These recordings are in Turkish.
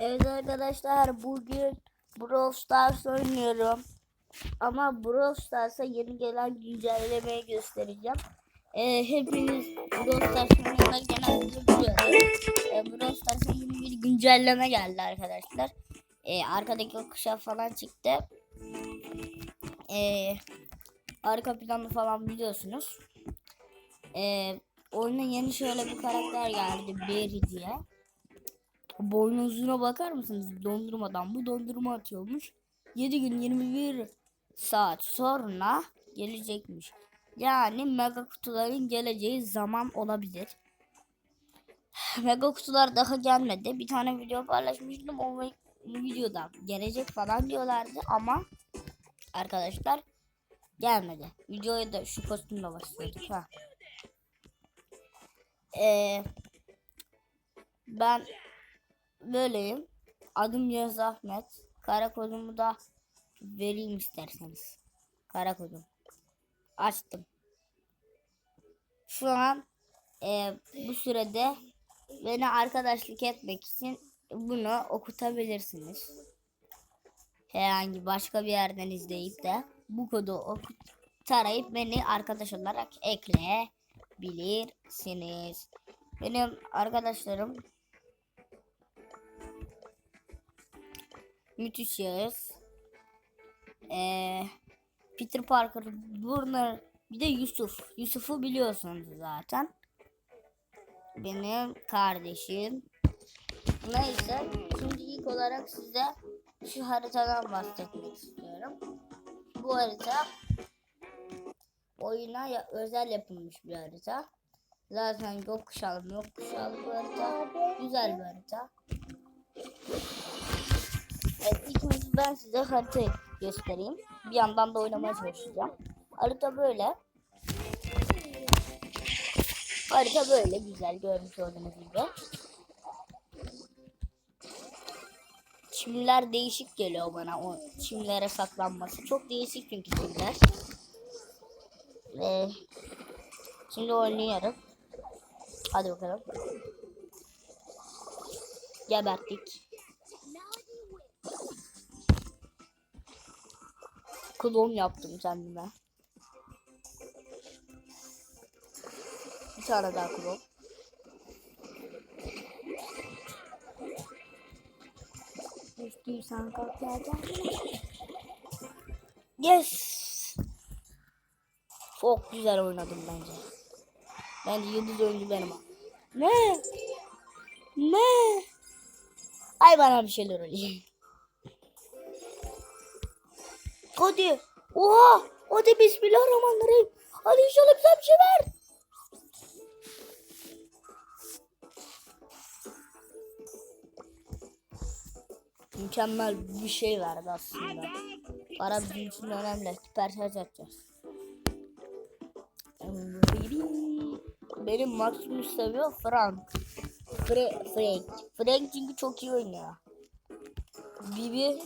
Evet arkadaşlar bugün Brawl Stars oynuyorum. Ama Brawl Stars'a yeni gelen güncellemeyi göstereceğim. Ee, hepiniz Brawl Stars'ın yanına genelde biliyorum. Ee, Brawl Stars'a yeni bir güncelleme geldi arkadaşlar. Ee, arkadaki o kuşak falan çıktı. Ee, arka planı falan biliyorsunuz. Ee, oyuna yeni şöyle bir karakter geldi. Berry diye. Boynuzuna bakar mısınız? Dondurmadan bu dondurma atıyormuş. 7 gün 21 saat sonra gelecekmiş. Yani mega kutuların geleceği zaman olabilir. Mega kutular daha gelmedi. Bir tane video paylaşmıştım. O vi- videoda gelecek falan diyorlardı ama arkadaşlar gelmedi. Videoya da şu kostümle başlıyorduk ha. Ee, ben böyleyim. Adım Yağız Ahmet. Kara kodumu da vereyim isterseniz. Kara kodum. Açtım. Şu an e, bu sürede beni arkadaşlık etmek için bunu okutabilirsiniz. Herhangi başka bir yerden izleyip de bu kodu okut tarayıp beni arkadaş olarak ekleyebilirsiniz. Benim arkadaşlarım Müthiş Yağız. Ee, Peter Parker, Burner, bir de Yusuf. Yusuf'u biliyorsunuz zaten. Benim kardeşim. Neyse, şimdi ilk olarak size şu haritadan bahsetmek istiyorum. Bu harita oyuna ya- özel yapılmış bir harita. Zaten yok kuşalım bir harita. Güzel bir harita. Evet, ilk önce ben size haritayı göstereyim. Bir yandan da oynamaya çalışacağım. Harita böyle. Harita böyle güzel görmüş olduğunuz gibi. Çimler değişik geliyor bana o çimlere saklanması. Çok değişik çünkü çimler. Ee, şimdi oynayalım. Hadi bakalım. Geberttik. Klon yaptım kendime. Bir tane daha klon. Düştüysen kalk gel. Yes. Çok güzel oynadım bence. Bence yıldız oyuncu benim. Ne? Ne? Ay bana bir şeyler oluyor. Hadi. Oha. Hadi bismillahirrahmanirrahim. Hadi inşallah bize bir şey ver. Mükemmel bir şey verdi aslında. Para bizim için önemli. Süper şarj yapacağız. Benim Maximus seviyor Frank. Fre Frank. Frank çünkü çok iyi oynuyor. Bibi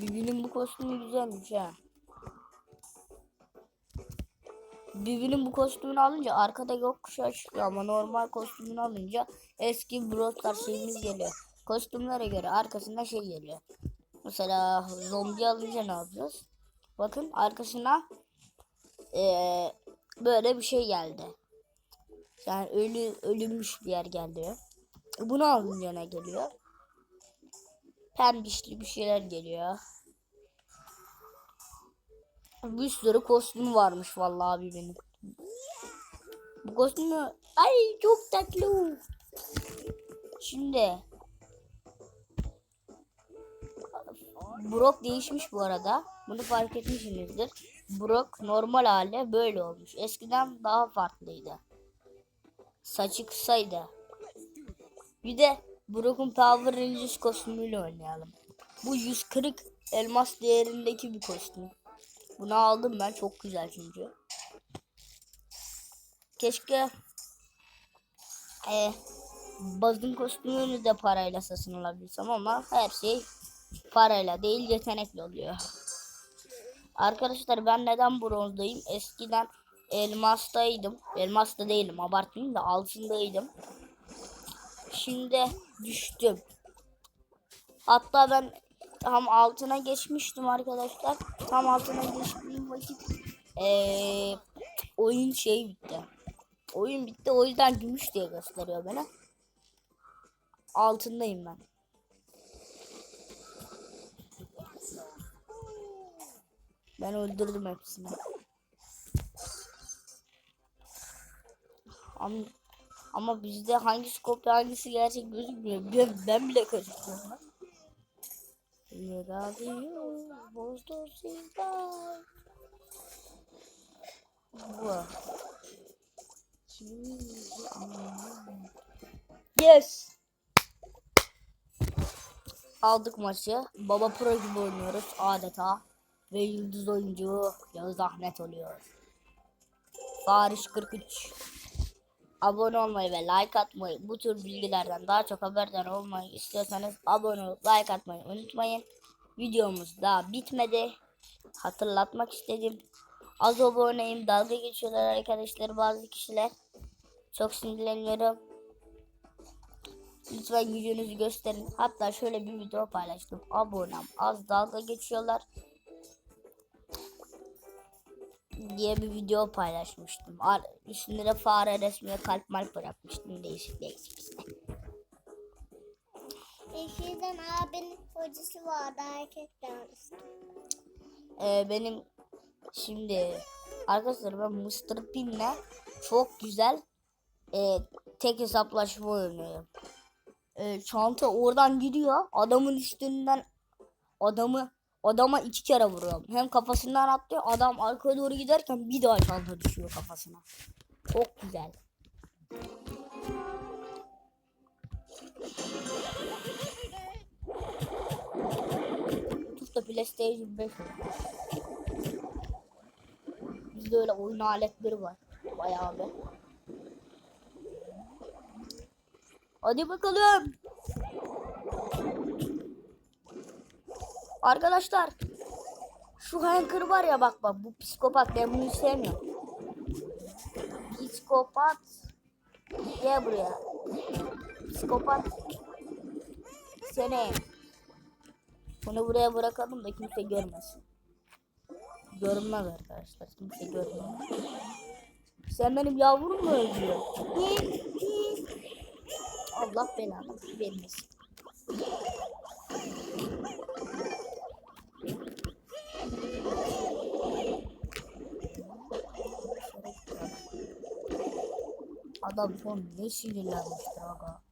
Bibi'nin bu kostümü güzelmiş ha. Bibi'nin bu kostümünü alınca arkada gökkuşağı çıkıyor ama normal kostümünü alınca eski Brawl şeyimiz geliyor. Kostümlere göre arkasında şey geliyor. Mesela zombi alınca ne yapacağız? Bakın arkasına eee, böyle bir şey geldi. Yani ölü ölünmüş bir yer geldi. Bunu alınca ne geliyor? Pembişli bir şeyler geliyor. Bir sürü kostüm varmış vallahi abi benim. Bu kostümü ay çok tatlı. Şimdi Brock değişmiş bu arada. Bunu fark etmişsinizdir. Brock normal hali böyle olmuş. Eskiden daha farklıydı. Saçı kısaydı. Bir de Brock'un Power Rangers kostümüyle oynayalım. Bu 140 elmas değerindeki bir kostüm. Bunu aldım ben çok güzel çünkü. Keşke e, Buzz'ın kostümünü de parayla satın alabilsem ama her şey parayla değil yetenekli oluyor. Arkadaşlar ben neden bronzdayım? Eskiden elmastaydım. Elmasta değilim abartmayayım da altındaydım. Şimdi düştüm. Hatta ben tam altına geçmiştim arkadaşlar. Tam altına geçtiğim vakit eee, oyun şey bitti. Oyun bitti o yüzden gümüş diye gösteriyor bana. Altındayım ben. Ben öldürdüm hepsini. Ama, ama bizde hangisi kopya hangisi gerçek gözükmüyor. Ben, ben bile karıştırıyorum. lan. Yakalıyor, bozdu sizden. Bu. Yes. Aldık maçı. Baba Pro gibi oynuyoruz adeta. Ve yıldız oyuncu Yağız Ahmet oluyor. Fariş 43. Abone olmayı ve like atmayı, bu tür bilgilerden daha çok haberdar olmayı istiyorsanız abone olup like atmayı unutmayın. Videomuz daha bitmedi. Hatırlatmak istedim. Az aboneyim, dalga geçiyorlar arkadaşlar bazı kişiler. Çok sinirleniyorum. Lütfen gücünüzü gösterin. Hatta şöyle bir video paylaştım. Abonem az dalga geçiyorlar. Diye bir video paylaşmıştım. Ar üstünde de fare resmiye kalp malp bırakmıştım değişik değişik işte. Yeşilden abinin hocası vardı erkekler. Ee, benim şimdi arkadaşlar ben Mr. Pin'le çok güzel e, tek hesaplaşma oynuyorum. E, çanta oradan gidiyor adamın üstünden adamı adama iki kere vuruyorum. Hem kafasından atlıyor adam arkaya doğru giderken bir daha çanta düşüyor kafasına. Çok güzel. Tuşta PlayStation 5 oynuyor. Bizde öyle oyun aletleri var. Bayağı bir. Hadi bakalım. Arkadaşlar. Şu hacker var ya bak bak bu psikopat ben bunu sevmiyorum. Psikopat. Gel buraya. Psikopat. Seni. Bunu buraya bırakalım da kimse görmesin. Görünmez arkadaşlar. Kimse görmez. Sen benim yavrum mu öldürüyorsun? Allah belanı vermesin. Adam son ne sinirlenmiştir aga.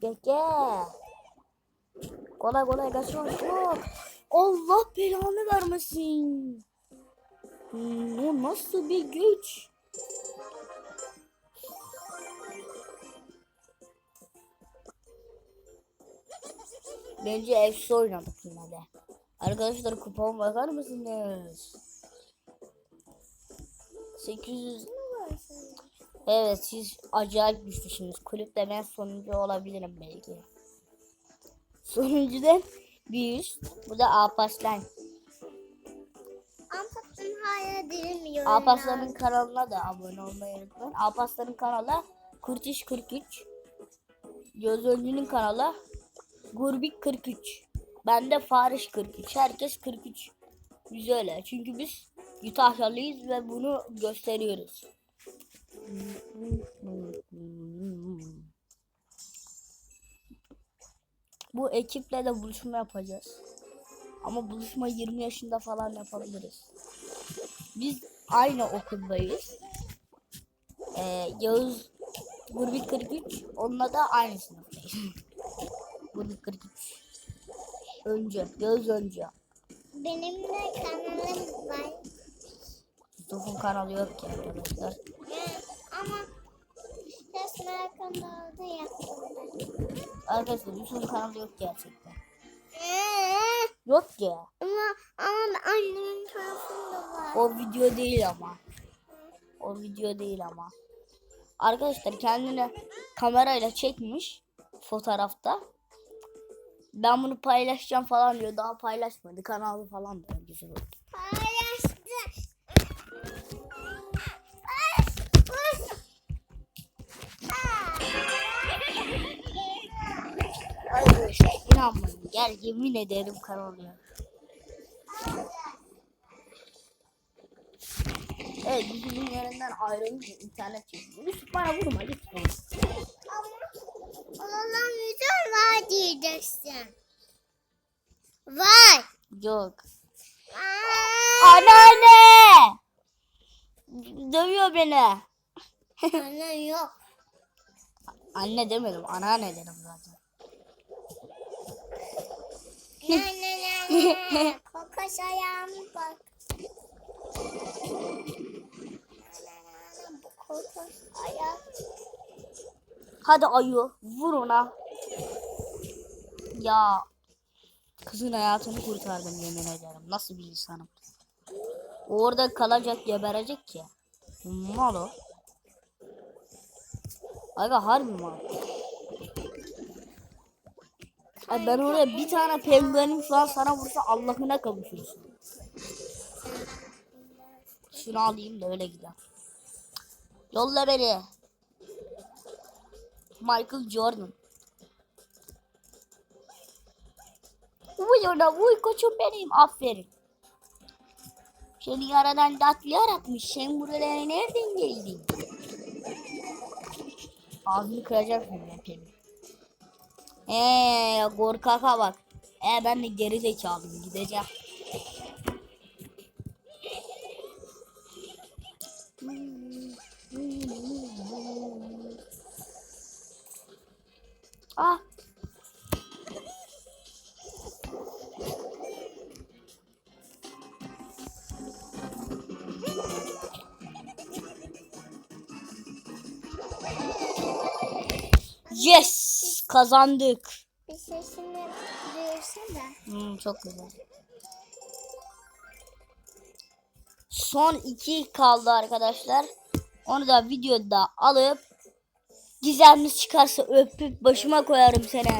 Gel. Kolay kolay kaçma yok. Allah belanı vermesin. Hmm, o nasıl bir güç? Bence efsi oynadık yine de. Arkadaşlar kupama bakar mısınız? 800 Evet siz acayip güçlüsünüz. Kulüpte ben sonuncu olabilirim belki. Sonuncudan bir üst. Bu da Alparslan. Ampatın hala dirilmiyor. Alparslan'ın kanalına da abone olmayı unutmayın. Alparslan'ın kanalı Kurtiş 43. Göz Öncü'nün kanalı Gurbik 43. Ben de Fariş 43. Herkes 43. Biz öyle. Çünkü biz Kütahyalıyız ve bunu gösteriyoruz. Bu ekiple de buluşma yapacağız. Ama buluşma 20 yaşında falan yapabiliriz. Biz aynı okuldayız. Ee, Yağız Gurbik 43 onunla da aynı sınıftayız. Gurbik 43. Önce. Yağız önce. Benim de kanalım var. Yusuf'un kanalı yok ki arkadaşlar. Ee, ama resmen kanalda yaptım. Arkadaşlar Yusuf'un kanalı yok gerçekten. Ee, Yok ki. ama ama annemin tarafında var. O video değil ama. O video değil ama. Arkadaşlar kendini kamerayla çekmiş fotoğrafta. Ben bunu paylaşacağım falan diyor. Daha paylaşmadı. Kanalı falan da güzel oldu. İnanmayın. Gel yemin ederim kanal ya. Evet bizim yerinden ayrılmış internet çekiyor. Yusuf bana vurma lütfen. Oğlan güzel var diyeceksin. Var. Yok. Anneanne! Dövüyor beni. Ana yok. Anne demedim, anneanne dedim zaten. Kokoş ayağıma bak. Hadi ayı, vur ona. Ya kızın hayatını kurtardım yemin ederim. Nasıl bir insanım. Orada kalacak, geberecek ki. Mal o. Aga harbi mal. Ay ben oraya bir tane penguenim şu an sana vursa Allah'ına kavuşursun. Şunu alayım da öyle gidelim. Yolla beni. Michael Jordan. Uy ona uy koçum benim aferin. Seni yaradan tatlı yaratmış. Sen buralara nereden geldin? Ağzını kıracaksın ben seni. Eee korkaka bak. E ben de geri zekalıyım gideceğim. Kazandık. Bir sesini duysana. Hmm, çok güzel. Son iki kaldı arkadaşlar. Onu da videoda alıp gizemli çıkarsa öpüp başıma koyarım seni.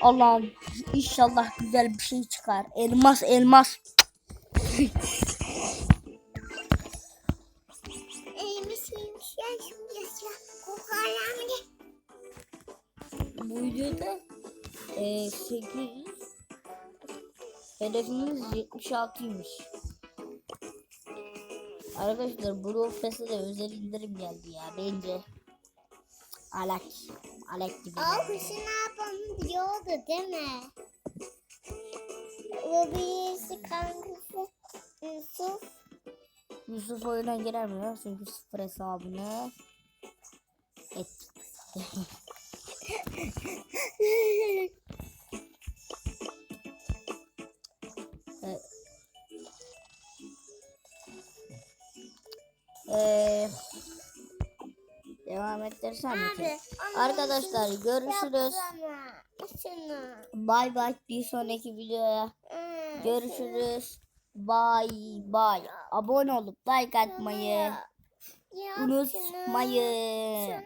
Allah'ım inşallah güzel bir şey çıkar. Elmas elmas. Bu videoda e, 800 hedefimiz 76'ymış. Arkadaşlar Brawl Pass'e de özel indirim geldi ya bence. Alak. Alak gibi. Aa kuşu ne yapalım diyordu değil mi? Bu birisi kankası Yusuf. Yusuf oyuna giremiyor çünkü sıfır hesabını ettik. Evet. Ee, devam ettirsem mi? ki? Arkadaşlar görüşürüz. Bay bay bir sonraki videoya Hmm, görüşürüz. Bay bay. Abone olup like atmayı unutmayın.